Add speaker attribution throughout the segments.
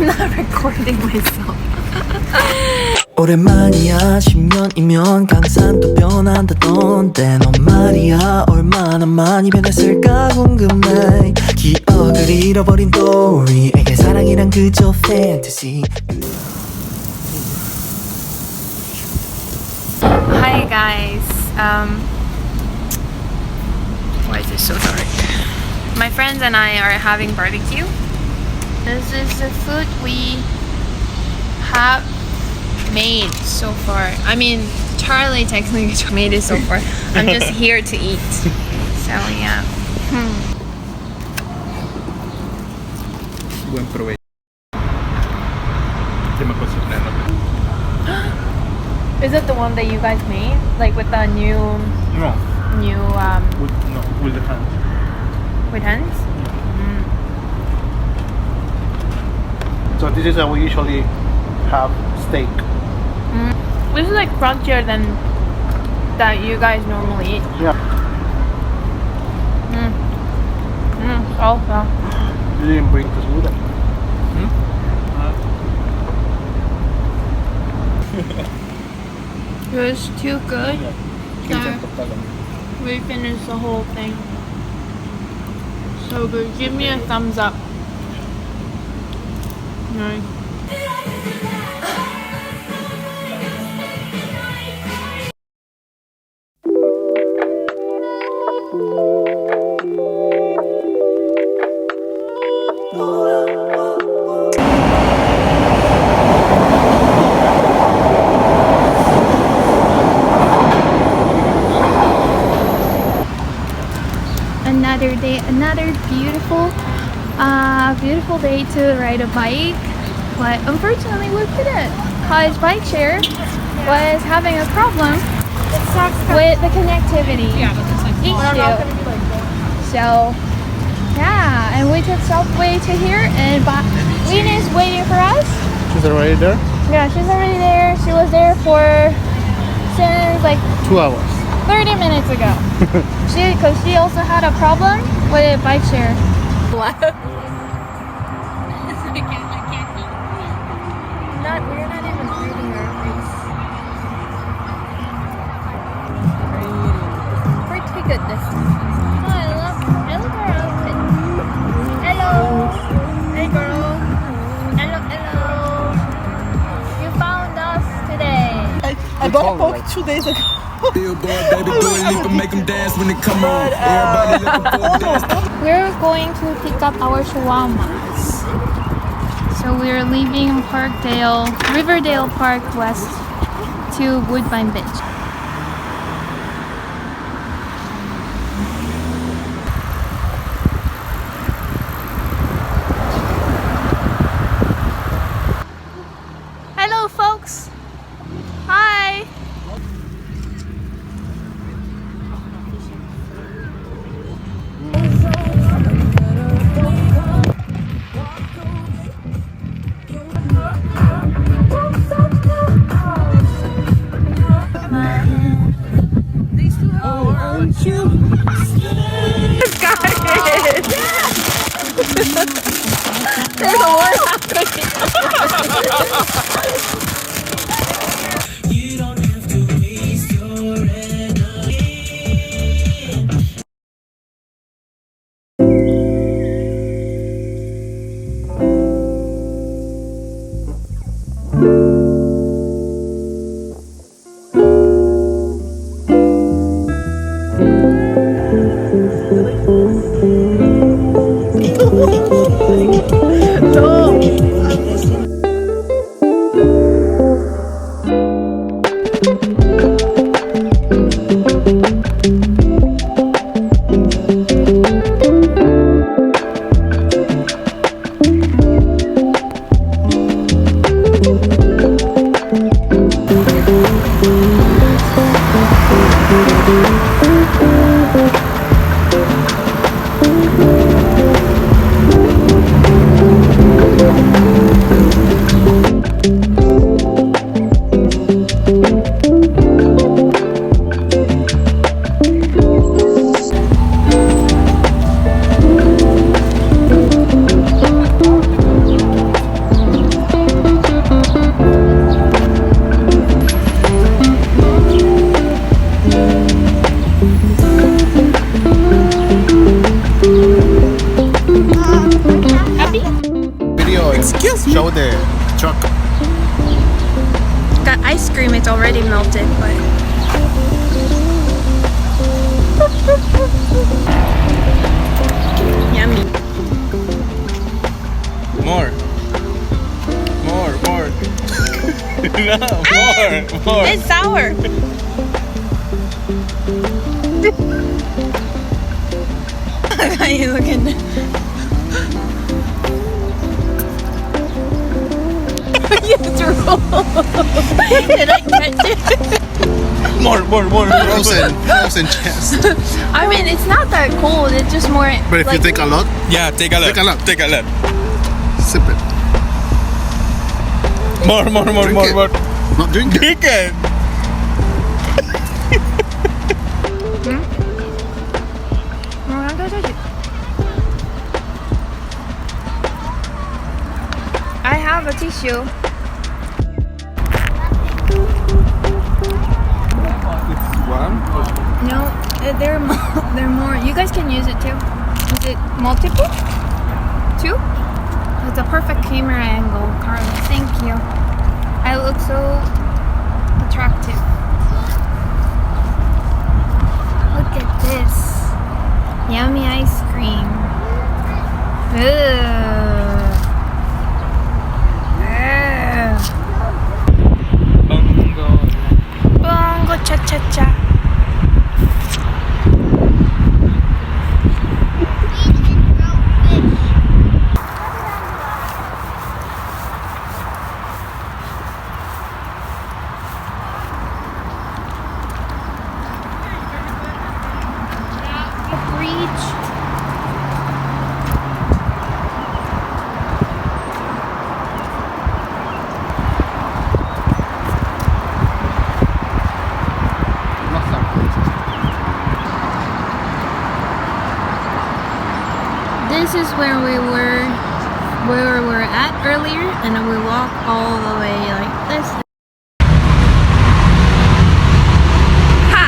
Speaker 1: I'm not recording myself.
Speaker 2: 오랜만이야 10년이면 강산 또 변한다던데 넌 말이야 얼마나 많이 변했을까 궁금해 기억을 잃어버린 또리에게 사랑이란 그저 fantasy
Speaker 1: Hi guys. Um, why is it so dark? My friends and I are having barbecue. This is the food we have made so far. I mean, Charlie technically made it so far. I'm just here to eat. So yeah.
Speaker 3: Buen provecho. ¿Qué más cosas tenemos?
Speaker 1: Is it the one that you guys made, like with the new
Speaker 3: No,
Speaker 1: new um,
Speaker 3: with, no, with the hands.
Speaker 1: with hands?
Speaker 4: So this is how we usually have steak.
Speaker 1: This is like crunchier than that you guys normally eat.
Speaker 4: Yeah.
Speaker 1: Mm. Mm. Oh, yeah.
Speaker 4: You didn't bring this with us.
Speaker 1: It was too good. that we finished the whole thing. So good. Give me a thumbs up. Nice.
Speaker 5: another day, another beautiful, uh, beautiful day to ride a bike. But unfortunately, we couldn't because bike share was having a problem with the connectivity issue. So, yeah, and we took subway to here, and ba- Lena is waiting for us.
Speaker 4: She's already there?
Speaker 5: Yeah, she's already there. She was there for since like
Speaker 4: Two hours.
Speaker 5: 30 minutes ago. she, because she also had a problem with a bike share. today.
Speaker 6: I a book two days ago.
Speaker 7: Billboard, baby, do a leap and make them dance when they come on. Uh, Everybody looking for a dance.
Speaker 5: We're going to pick up our shawarmas. So we're leaving Parkdale, Riverdale Park West to Woodbine Beach.
Speaker 4: Thank
Speaker 5: you. Ice cream, it's already melted, but. Yummy.
Speaker 3: More. More, more. no, more, more.
Speaker 5: It's sour. How you looking? You. Did I catch it?
Speaker 3: More, more, more.
Speaker 4: Frozen, frozen chest.
Speaker 5: I mean, it's not that cold. It's just more.
Speaker 4: But if you take a lot,
Speaker 3: Yeah, take a look.
Speaker 4: Take a look.
Speaker 3: Take a look.
Speaker 4: sip it.
Speaker 3: More, more, more,
Speaker 4: Drink
Speaker 3: more,
Speaker 4: it.
Speaker 3: more.
Speaker 4: Not drink it.
Speaker 3: Drink it.
Speaker 5: I'm gonna touch it. I have a tissue.
Speaker 3: One.
Speaker 5: No, uh, there are more. There are more. You guys can use it too. Is it multiple? Two? It's a perfect camera angle, Carlos. Thank you. I look so attractive. Look at this. Yummy ice cream. Ugh. Ugh.
Speaker 3: Bongo.
Speaker 5: Bongo cha cha cha. This is where we were, where we were at earlier, and we walk all the way like this. Ha!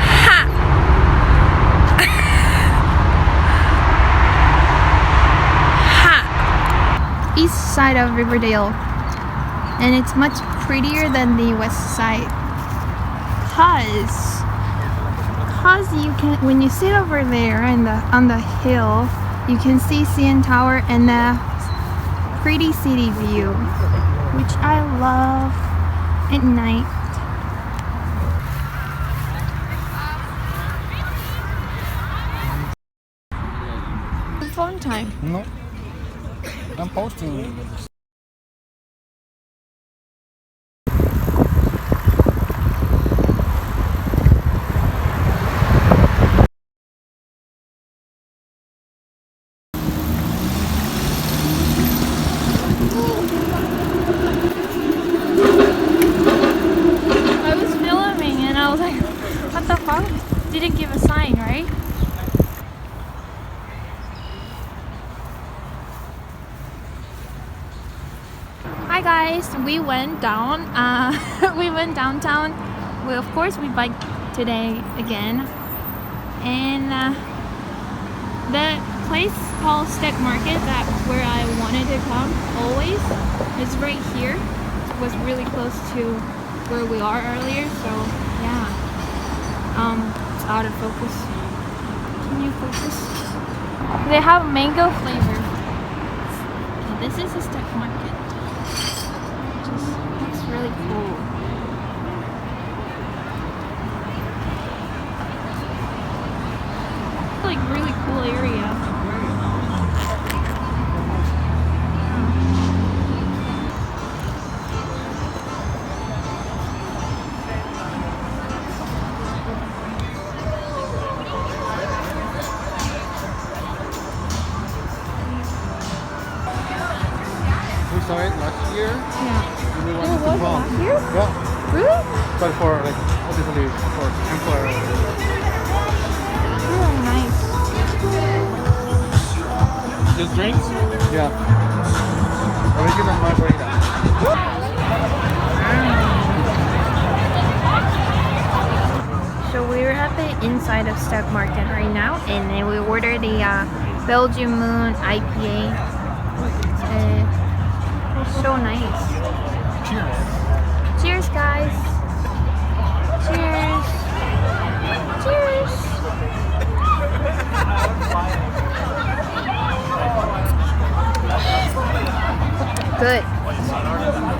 Speaker 5: Ha! ha! East side of Riverdale, and it's much prettier than the west side cause cause you can when you sit over there in the on the hill you can see CN Tower and the pretty city view which I love at night fun time
Speaker 3: No. I'm posting.
Speaker 5: I was filming and I was like what the fuck didn't give a sign right Hi guys, we went down. Uh, we went downtown. We of course we biked today again, and uh, the place called Step Market that where I wanted to come always is right here. It was really close to where we are earlier, so yeah. Um, it's out of focus. Can you focus? They have mango flavor. This is a Step Market looks really cool. Like
Speaker 4: but for like obviously for temporary.
Speaker 5: Oh, nice.
Speaker 3: Just drinks?
Speaker 4: Yeah. Original margarita.
Speaker 5: So So we're at the inside of Step Market right now, and then we ordered the uh, Belgian Moon IPA. Uh, it's so nice.
Speaker 3: Cheers.
Speaker 5: Guys. Cheers. Cheers. Good.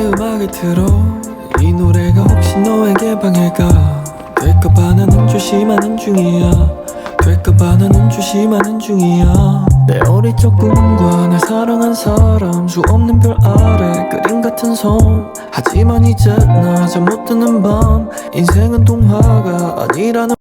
Speaker 2: 음악을 틀어. 이 노래가 혹시 너에게 방해가 될까봐 나는 조심하는 중이야. 될까봐 나는 조심하는 중이야. 내 어릴 적 꿈과 날 사랑한 사람 수 없는 별 아래 그림 같은 섬. 하지만 이제 나 잠 못 드는 밤. 인생은 동화가 아니라는